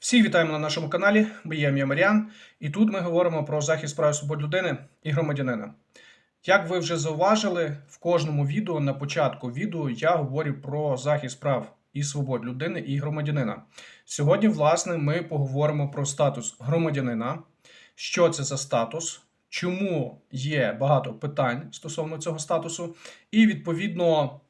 Всіх вітаємо на нашому каналі. Я Маріан, і тут ми говоримо про захист прав і свобод людини і громадянина. Як ви вже зауважили, в кожному відео на початку відео я говорю про захист прав і свобод людини і громадянина. Сьогодні, власне, ми поговоримо про статус громадянина, що це за статус, чому є багато питань стосовно цього статусу, і відповідно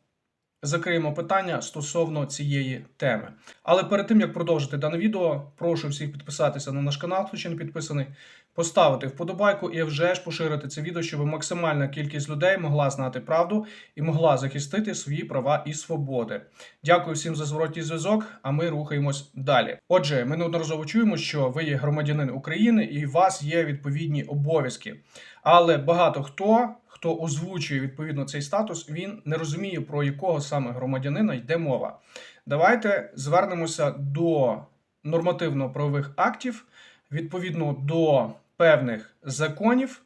закриємо питання стосовно цієї теми. Але перед тим як продовжити дане відео, прошу всіх підписатися на наш канал, хто ще не підписаний, поставити вподобайку і вже ж поширити це відео, щоб максимальна кількість людей могла знати правду і могла захистити свої права і свободи. Дякую всім за зворотній зв'язок. А ми рухаємось далі. Отже, ми неодноразово чуємо, що ви є громадянин України і у вас є відповідні обов'язки. Але багато хто, хто озвучує відповідно цей статус, він не розуміє, про якого саме громадянина йде мова. Давайте звернемося до нормативно-правових актів, відповідно до певних законів,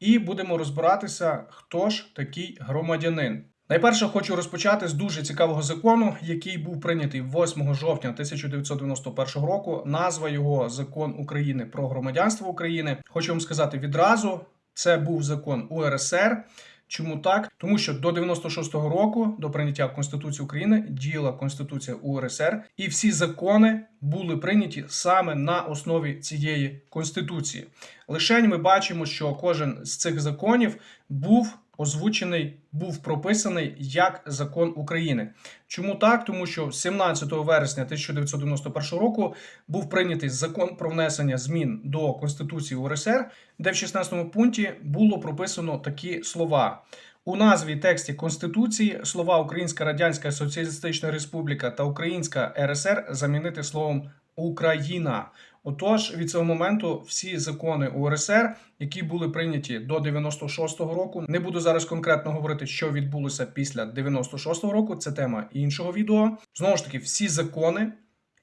і будемо розбиратися, хто ж такий громадянин. Найперше хочу розпочати з дуже цікавого закону, який був прийнятий 8 жовтня 1991 року. Назва його Закон України про громадянство України. Хочу вам сказати відразу: це був закон УРСР. Чому так? Тому що до 96-го року, до прийняття Конституції України, діяла Конституція УРСР, і всі закони були прийняті саме на основі цієї конституції. Лишень ми бачимо, що кожен з цих законів був озвучений, був прописаний як закон України. Чому так? Тому що 17 вересня 1991 року був прийнятий закон про внесення змін до Конституції УРСР, де в 16 пункті було прописано такі слова. У назві тексті Конституції слова Українська Радянська Соціалістична Республіка та Українська РСР замінити словом Україна. Отож, від цього моменту всі закони УРСР, які були прийняті до 96-го року, не буду зараз конкретно говорити, що відбулося після 96-го року. Це тема іншого відео. Знову ж таки, всі закони,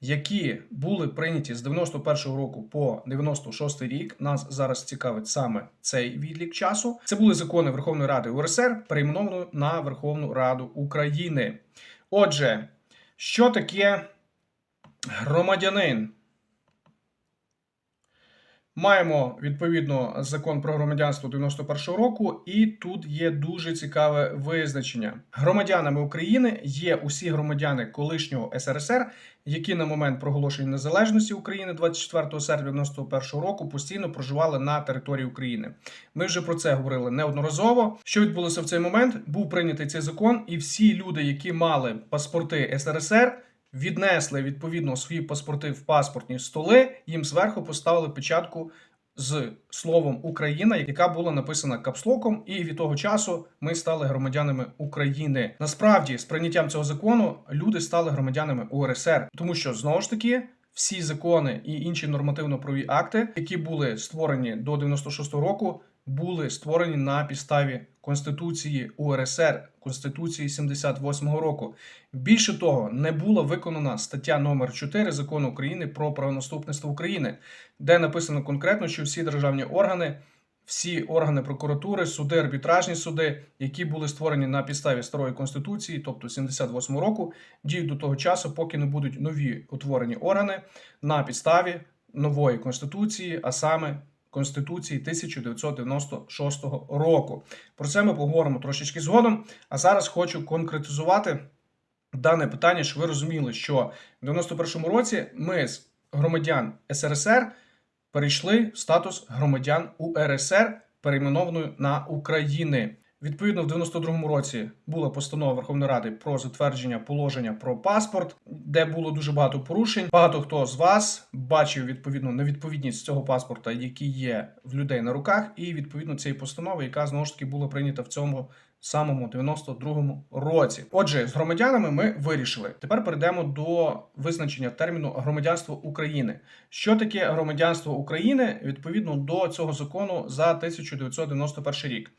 які були прийняті з 91-го року по 96-й рік, нас зараз цікавить саме цей відлік часу. Це були закони Верховної Ради УРСР, перейменовані на Верховну Раду України. Отже, що таке громадянин? Маємо відповідно закон про громадянство 91-го року, і тут є дуже цікаве визначення. Громадянами України є усі громадяни колишнього СРСР, які на момент проголошення незалежності України 24 серпня 91 року постійно проживали на території України. Ми вже про це говорили неодноразово. Що відбулося в цей момент? Був прийнятий цей закон, і всі люди, які мали паспорти СРСР. Віднесли відповідно свої паспорти в паспортні столи, їм зверху поставили печатку з словом Україна, яка була написана капслоком, і від того часу ми стали громадянами України. Насправді, з прийняттям цього закону люди стали громадянами УРСР, тому що знову ж таки. Всі закони і інші нормативно-правові акти, які були створені до 96-го року, були створені на підставі Конституції УРСР, Конституції 78-го року. Більше того, не була виконана стаття номер 4 закону України про правонаступництво України, де написано конкретно, що всі державні органи. Всі органи прокуратури, суди, арбітражні суди, які були створені на підставі старої конституції, тобто 78 року, діють до того часу, поки не будуть нові утворені органи на підставі нової конституції, а саме Конституції 1996 року. Про це ми поговоримо трошечки згодом. А зараз хочу конкретизувати дане питання, щоб ви розуміли, що в 91-му році ми з громадян СРСР перейшли в статус громадян УРСР, перейменованою на України. Відповідно, в 92-му році була постанова Верховної Ради про затвердження положення про паспорт, де було дуже багато порушень. Багато хто з вас бачив відповідну невідповідність цього паспорта, який є в людей на руках, і відповідно цієї постанови, яка знову ж таки була прийнята в цьому самому 92-му році. Отже, з громадянами ми вирішили. Тепер перейдемо до визначення терміну громадянство України. Що таке громадянство України відповідно до цього закону за 1991 рік?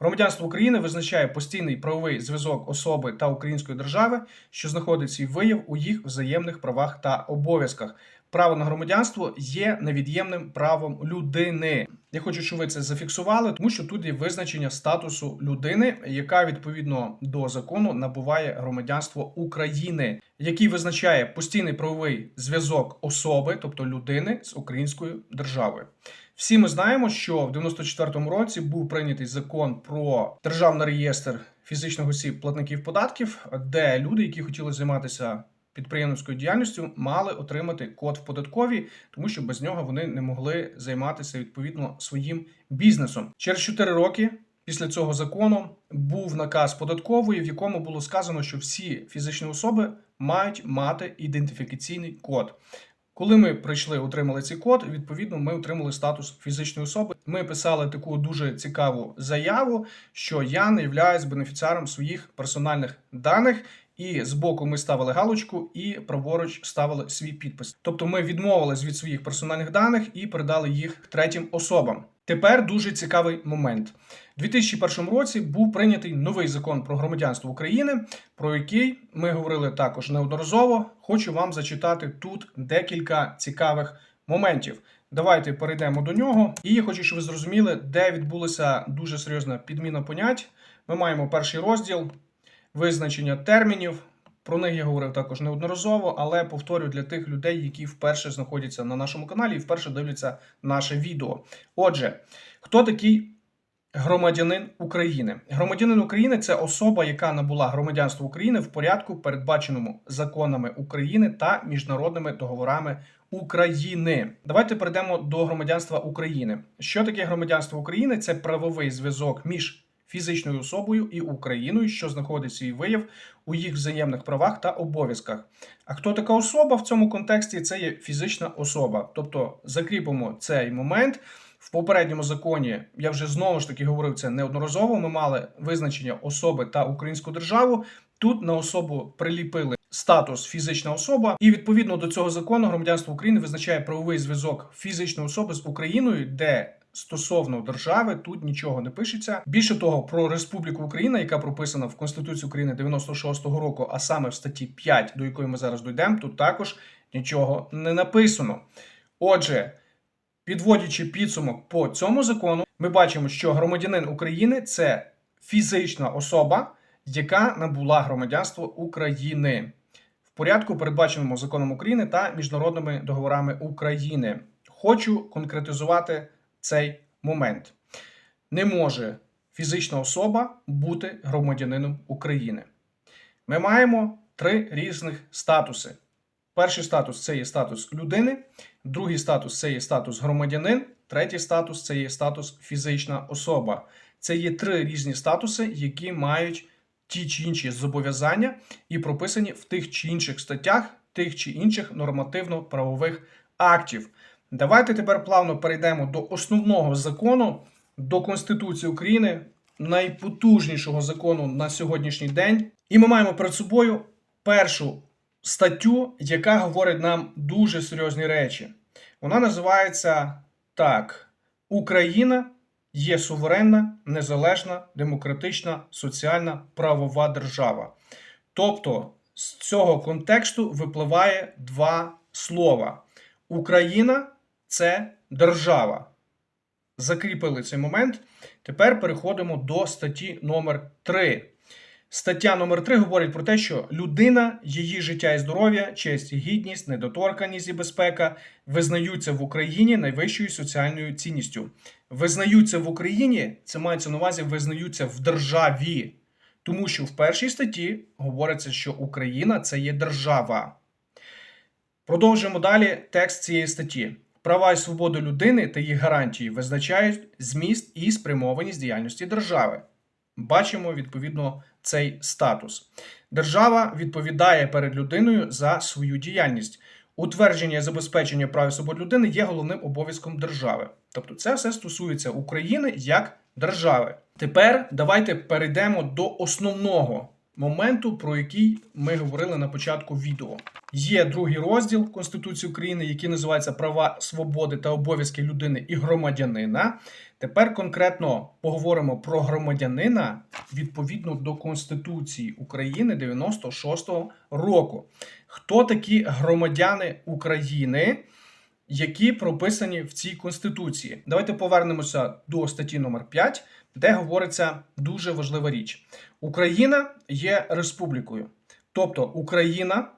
Громадянство України визначає постійний правовий зв'язок особи та української держави, що знаходить свій вияв у їх взаємних правах та обов'язках. Право на громадянство є невід'ємним правом людини. Я хочу, щоб ви це зафіксували, тому що тут є визначення статусу людини, яка відповідно до закону набуває громадянство України, який визначає постійний правовий зв'язок особи, тобто людини, з українською державою. Всі ми знаємо, що в 94-му році був прийнятий закон про державний реєстр фізичних осіб платників податків, де люди, які хотіли займатися підприємницькою діяльністю, мали отримати код в податковій, тому що без нього вони не могли займатися відповідно своїм бізнесом. Через 4 роки. Після цього закону був наказ податкової, в якому було сказано, що всі фізичні особи мають мати ідентифікаційний код. Коли ми прийшли, отримали цей код, відповідно, ми отримали статус фізичної особи. Ми писали таку дуже цікаву заяву, що я не являюсь бенефіціаром своїх персональних даних. І збоку ми ставили галочку, і праворуч ставили свій підпис. Тобто ми відмовились від своїх персональних даних і передали їх третім особам. Тепер дуже цікавий момент. У 2001 році був прийнятий новий закон про громадянство України, про який ми говорили також неодноразово. Хочу вам зачитати тут декілька цікавих моментів. Давайте перейдемо до нього. І я хочу, щоб ви зрозуміли, де відбулася дуже серйозна підміна понять. Ми маємо перший розділ визначення термінів. Про них я говорив також неодноразово, але повторю для тих людей, які вперше знаходяться на нашому каналі і вперше дивляться наше відео. Отже, хто такий громадянин України? Громадянин України це особа, яка набула громадянство України в порядку, передбаченому законами України та міжнародними договорами України. Давайте перейдемо до громадянства України. Що таке громадянство України? Це правовий зв'язок між фізичною особою і Україною, що знаходить свій вияв у їх взаємних правах та обов'язках. А хто така особа в цьому контексті? Це є фізична особа. Тобто закріпимо цей момент. В попередньому законі я вже знову ж таки говорив це неодноразово. Ми мали визначення особи та українську державу. Тут на особу приліпили статус фізична особа, і відповідно до цього закону громадянство України визначає правовий зв'язок фізичної особи з Україною, де стосовно держави тут нічого не пишеться. Більше того, про Республіку Україна, яка прописана в Конституції України 96-го року, а саме в статті 5, до якої ми зараз дійдемо, тут також нічого не написано. Отже. Підводячи підсумок по цьому закону, ми бачимо, що громадянин України це фізична особа, яка набула громадянство України порядку, передбаченому законом України та міжнародними договорами України. Хочу конкретизувати цей момент. Не може фізична особа бути громадянином України. Ми маємо три різних статуси. Перший статус це є статус людини, другий статус це є статус громадянин, третій статус це є статус фізична особа. Це є три різні статуси, які мають ті чи інші зобов'язання і прописані в тих чи інших статтях, тих чи інших нормативно-правових актів. Давайте тепер плавно перейдемо до основного закону, до Конституції України, найпотужнішого закону на сьогоднішній день. І ми маємо перед собою першу статтю, яка говорить нам дуже серйозні речі. Вона називається так: Україна є суверенна, незалежна, демократична, соціальна правова держава. Тобто з цього контексту випливає два слова: Україна це держава. Закріпили цей момент. Тепер переходимо до статті номер 3 Стаття номер 3 говорить про те, що людина, її життя і здоров'я, честь і гідність, недоторканість і безпека визнаються в Україні найвищою соціальною цінністю. Визнаються в Україні, це мається на увазі, визнаються в державі. Тому що в першій статті говориться, що Україна це є держава. Продовжуємо далі текст цієї статті. Права і свободи людини та їх гарантії визначають зміст і спрямованість діяльності держави. Бачимо відповідно цей статус. Держава відповідає перед людиною за свою діяльність. Утвердження і забезпечення прав і свобод людини є головним обов'язком держави. Тобто, це все стосується України як держави. Тепер давайте перейдемо до основного моменту, про який ми говорили на початку відео. Є другий розділ Конституції України, який називається Права, свободи та обов'язки людини і громадянина. Тепер конкретно поговоримо про громадянина відповідно до Конституції України 96-го року. хто такі громадяни України, які прописані в цій конституції. Давайте повернемося до статті номер 5, де говориться дуже важлива річ: Україна є республікою, тобто Україна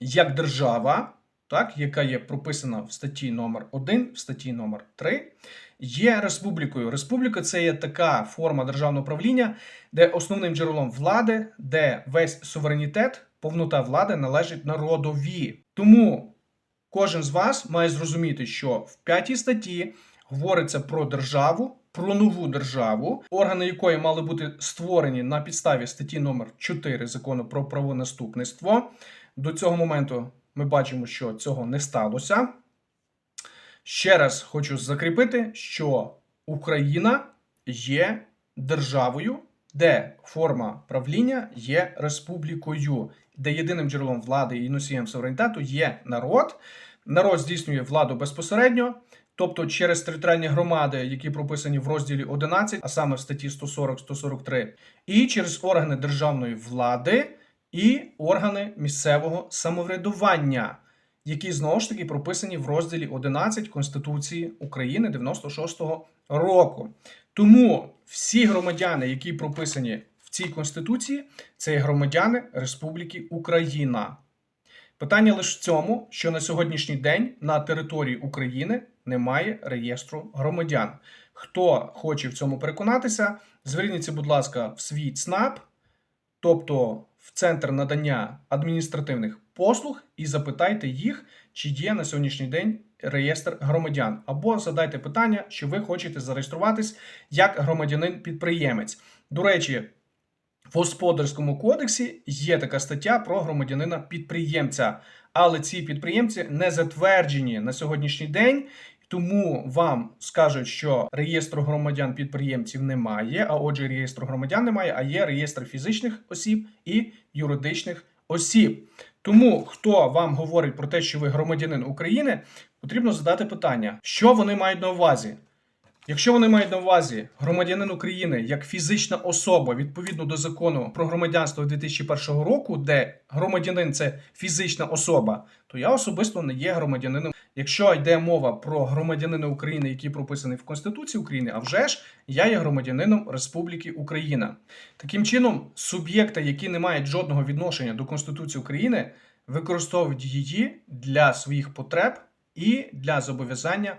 як держава, так, яка є прописана в статті номер 1, в статті номер 3, є республікою. Республіка це є така форма державного правління, де основним джерелом влади, де весь суверенітет, повнота влади належить народові. Тому кожен з вас має зрозуміти, що в п'ятій статті говориться про державу, про нову державу, органи якої мали бути створені на підставі статті номер 4 закону про правонаступництво. До цього моменту ми бачимо, що цього не сталося. Ще раз хочу закріпити, що Україна є державою, де форма правління є республікою, де єдиним джерелом влади і носієм суверенітету є народ. Народ здійснює владу безпосередньо, тобто через територіальні громади, які прописані в розділі 11, а саме в статті 140-143, і через органи державної влади і органи місцевого самоврядування, які знову ж таки прописані в розділі 11 Конституції України 96-го року. Тому всі громадяни, які прописані в цій конституції, це є громадяни Республіки Україна. Питання лише в цьому, що на сьогоднішній день на території України немає реєстру громадян. Хто хоче в цьому переконатися, зверніться, будь ласка, в свій ЦНАП, тобто в центр надання адміністративних послуг, і запитайте їх, чи є на сьогоднішній день реєстр громадян, або задайте питання, що ви хочете зареєструватись як громадянин-підприємець. До речі, в господарському кодексі є така стаття про громадянина підприємця, але ці підприємці не затверджені на сьогоднішній день. Тому вам скажуть, що реєстру громадян підприємців немає, а отже, реєстру громадян немає, а є реєстр фізичних осіб і юридичних осіб. Тому хто вам говорить про те, що ви громадянин України, потрібно задати питання, що вони мають на увазі. Якщо вони мають на увазі громадянин України як фізична особа відповідно до закону про громадянство 2001 року, де громадянин це фізична особа, то я особисто не є громадянином. Якщо йде мова про громадянина України, який прописаний в Конституції України, а вже ж я є громадянином Республіки Україна. Таким чином, суб'єкти, які не мають жодного відношення до Конституції України, використовують її для своїх потреб і для зобов'язання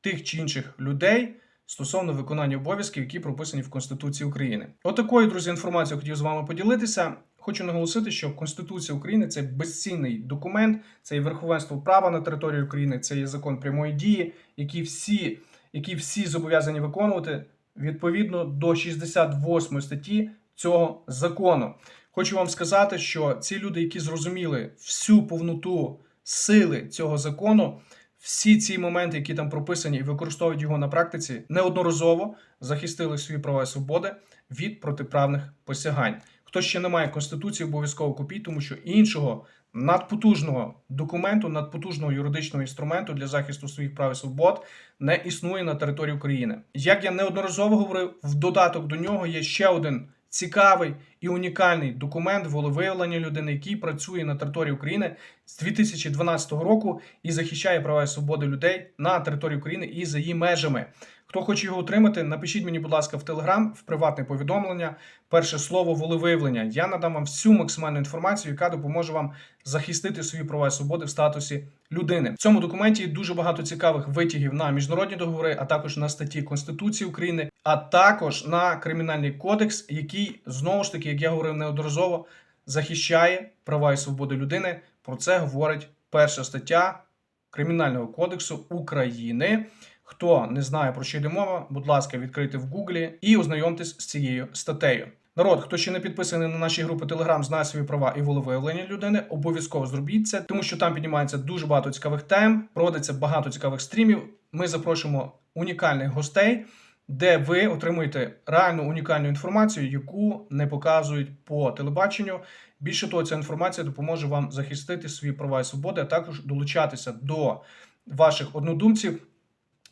тих чи інших людей стосовно виконання обов'язків, які прописані в Конституції України. Отакою, друзі, інформацією хотів з вами поділитися. Хочу наголосити, що Конституція України це безцінний документ, це є верховенство права на території України, це є закон прямої дії, які всі, які всі зобов'язані виконувати відповідно до 68 статті цього закону. Хочу вам сказати, що ці люди, які зрозуміли всю повноту сили цього закону, всі ці моменти, які там прописані, і використовують його на практиці, неодноразово захистили свої права і свободи від протиправних посягань. Хто ще не має конституції, обов'язково купіть, тому що іншого надпотужного документу, надпотужного юридичного інструменту для захисту своїх прав і свобод не існує на території України. Як я неодноразово говорив, в додаток до нього є ще один цікавий і унікальний документ волевиявлення людини, який працює на території України з 2012 року і захищає права і свободи людей на території України і за її межами. Хто хоче його отримати, напишіть мені, будь ласка, в Телеграм в приватне повідомлення. Перше слово волевиявлення. Я надам вам всю максимальну інформацію, яка допоможе вам захистити свої права і свободи в статусі людини. В цьому документі дуже багато цікавих витягів на міжнародні договори, а також на статті Конституції України, а також на кримінальний кодекс, який знову ж таки, як я говорив неодноразово, захищає права і свободи людини. Про це говорить перша стаття Кримінального кодексу України. Хто не знає про що йде мова, будь ласка, відкрийте в Гуглі і ознайомтесь з цією статтею. Народ, хто ще не підписаний на наші групи Telegram, знає свої права і волевиявлення людини, обов'язково зробіть це, тому що там піднімається дуже багато цікавих тем, проводиться багато цікавих стрімів. Ми запрошуємо унікальних гостей, де ви отримуєте реальну унікальну інформацію, яку не показують по телебаченню. Більше того, ця інформація допоможе вам захистити свої права і свободи, а також долучатися до ваших однодумців.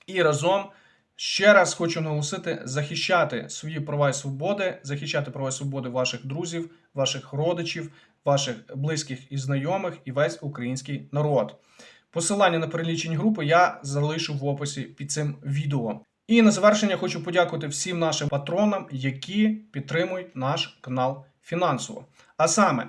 І разом ще раз хочу наголосити: захищати свої права і свободи, захищати права і свободи ваших друзів, ваших родичів, ваших близьких і знайомих і весь український народ. Посилання на перелічені групи я залишу в описі під цим відео. І на завершення хочу подякувати всім нашим патронам, які підтримують наш канал фінансово. А саме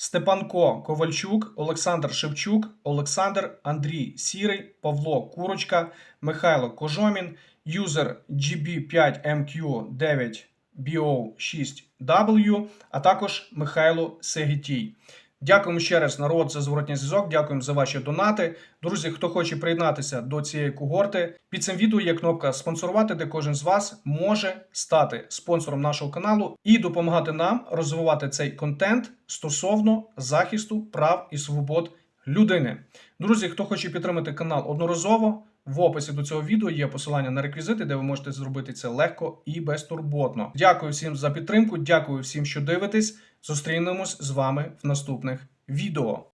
Степанко Ковальчук, Олександр Шевчук, Олександр Андрій Сірий, Павло Курочка, Михайло Кожомін, юзер GB5MQ9BO6W, а також Михайло Сегітій. Дякуємо ще раз, народ, за зворотній зв'язок. Дякуємо за ваші донати. Друзі, хто хоче приєднатися до цієї когорти, під цим відео є кнопка спонсорувати, де кожен з вас може стати спонсором нашого каналу і допомагати нам розвивати цей контент стосовно захисту прав і свобод людини. Друзі, хто хоче підтримати канал одноразово, в описі до цього відео є посилання на реквізити, де ви можете зробити це легко і безтурботно. Дякую всім за підтримку. Дякую всім, що дивитесь. Зустрінемось з вами в наступних відео.